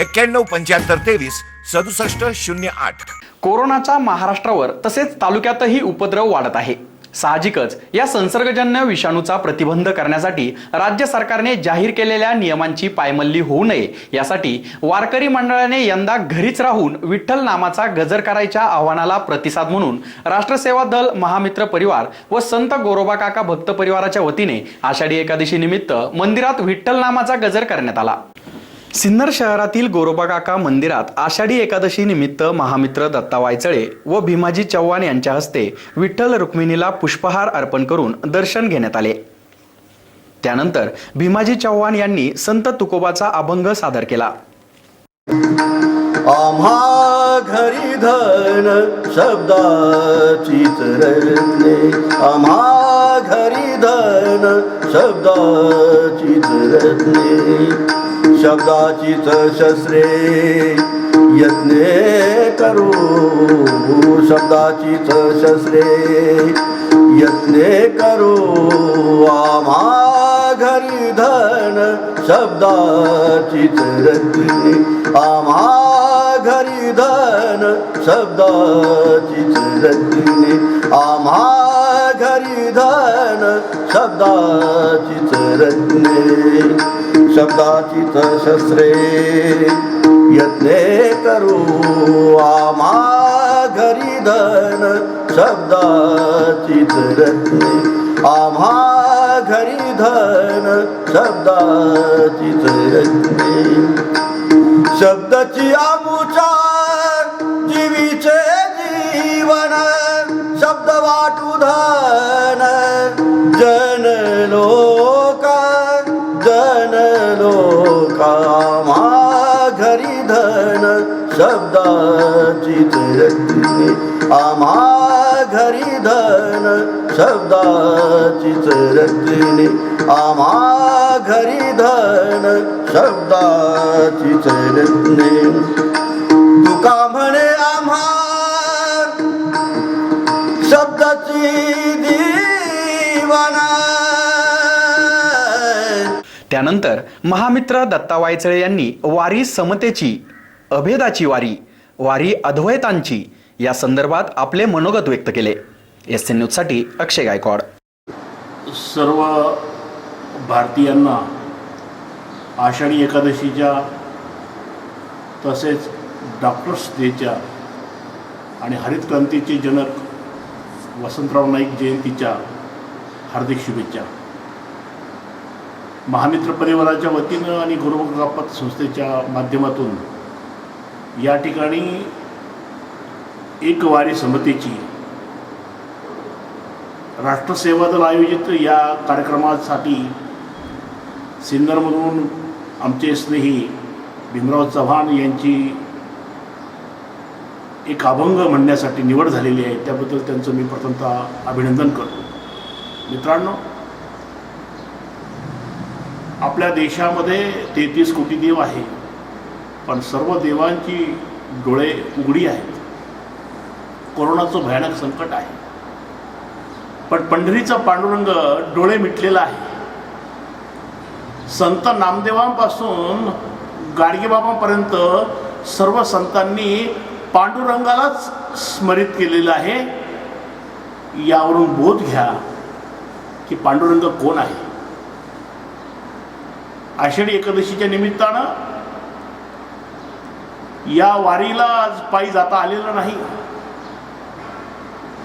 एक्क्याण्णव पंच्याहत्तर तेवीस सदुसष्ट शून्य आठ. कोरोनाचा महाराष्ट्रावर तसेच तालुक्यातही उपद्रव वाढत आहे. साहजिकच या संसर्गजन्य विषाणूचा प्रतिबंध करण्यासाठी राज्य सरकारने जाहीर केलेल्या नियमांची पायमल्ली होऊ नये यासाठी वारकरी मंडळाने यंदा घरीच राहून विठ्ठल नामाचा गजर करायच्या आव्हानाला प्रतिसाद म्हणून राष्ट्रसेवा दल महामित्र परिवार व संत गोरोबा काका भक्त परिवाराच्या वतीने आषाढी एकादशी निमित्त मंदिरात विठ्ठल नामाचा गजर करण्यात आला. सिन्नर शहरातील गोरोबाकाका मंदिरात आषाढी एकादशी निमित्त महामित्र दत्ता वायचळे व भीमाजी चव्हाण यांच्या हस्ते विठ्ठल रुक्मिणीला पुष्पहार अर्पण करून दर्शन घेण्यात आले. त्यानंतर भीमाजी चव्हाण यांनी संत तुकोबाचा अभंग सादर केला. आम्हा घरी धन शब्दाची रत्ने आम्हा घरी धन शब्दाची रत्ने शब्दाचीच शस्त्रे यत्ने करू. शब्दाचीच शस्त्रे यत्ने करू. आम्हा घरी धन शब्दाचीच रत्ने आम्हा घरी धन शब्दाचीच रत्ने आम्हा घरी धन शब्दाचीच रत्ने शब्दाचीच शस्त्रे. यत्ने करू आमा घरी धन शब्दाचीच रत्ने. आम्हा घरी धन शब्दाचीच रत्ने. शब्दाची आमुचा जन लोका जन लोका माघरी घरी धन शब्दाचीच रत्ने आम्हा घरी धन शब्दाचीच रत्ने आमा घरी धन शब्दाचीच रत्ने। त्यानंतर महामित्र दत्ता वायचळे यांनी वारी समतेची अभेदाची वारी वारी अद्वैतांची या संदर्भात आपले मनोगत व्यक्त केले. एस एन न्यूजसाठी अक्षय गायकवाड. सर्व भारतीयांना आषाढी एकादशीच्या तसेच डॉक्टर्स डेच्या आणि हरित क्रांतीचे जनक वसंतराव नाईक जयंतीच्या हार्दिक शुभेच्छा. महामित्र परिवाराच्या वतीनं आणि गुरुमुखापत संस्थेच्या माध्यमातून या ठिकाणी एक वारी समतेची राष्ट्रसेवा दल आयोजित या कार्यक्रमासाठी सिन्नरमधून आमचे स्नेही भीमराव चव्हाण यांची एक अभंग म्हणण्यासाठी निवड झालेली आहे. त्याबद्दल त्यांचं मी प्रथमतः अभिनंदन करतो. मित्रांनो आपल्या देशामध्ये तेहतीस कोटी देव आहे पण सर्व देवांची डोळे उघडी आहेत. कोरोनाचं भयानक संकट आहे. पण पंढरीचा पांडुरंग डोळे मिटलेला आहे. संत नामदेवांपासून गाडगेबाबांपर्यंत सर्व संतांनी पांडुरंगालाच स्मरित केलेलं आहे. यावरून बोध घ्या की पांडुरंग कोण आहे? आषाढी एकादशीच्या निमित्तानं या वारीला आज पायी जाता आलेलं नाही.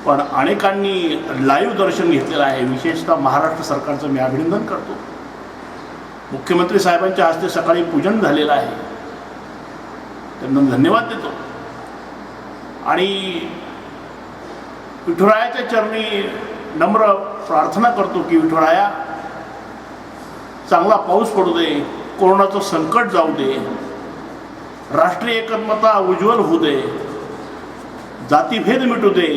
पण अनेकांनी लाईव्ह दर्शन घेतलेलं आहे. विशेषतः महाराष्ट्र सरकारचं मी अभिनंदन करतो. मुख्यमंत्री साहेबांच्या हस्ते सकाळी पूजन झालेलं आहे. त्यांना धन्यवाद देतो. आणि विठुरायाच्या चरणी नम्र प्रार्थना करतो की विठुराया चांगला पाऊस पडू दे कोरोनाचं संकट जाऊ दे राष्ट्रीय एकात्मता उज्ज्वल होऊ दे जातीभेद मिटू दे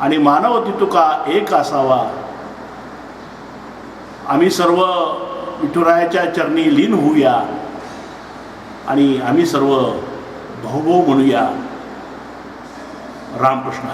आणि मानवती तुका एक असावा. आम्ही सर्व विठुरायाच्या चरणी लीन होऊया आणि आम्ही सर्व भाऊभाऊ म्हणूया. रामकृष्ण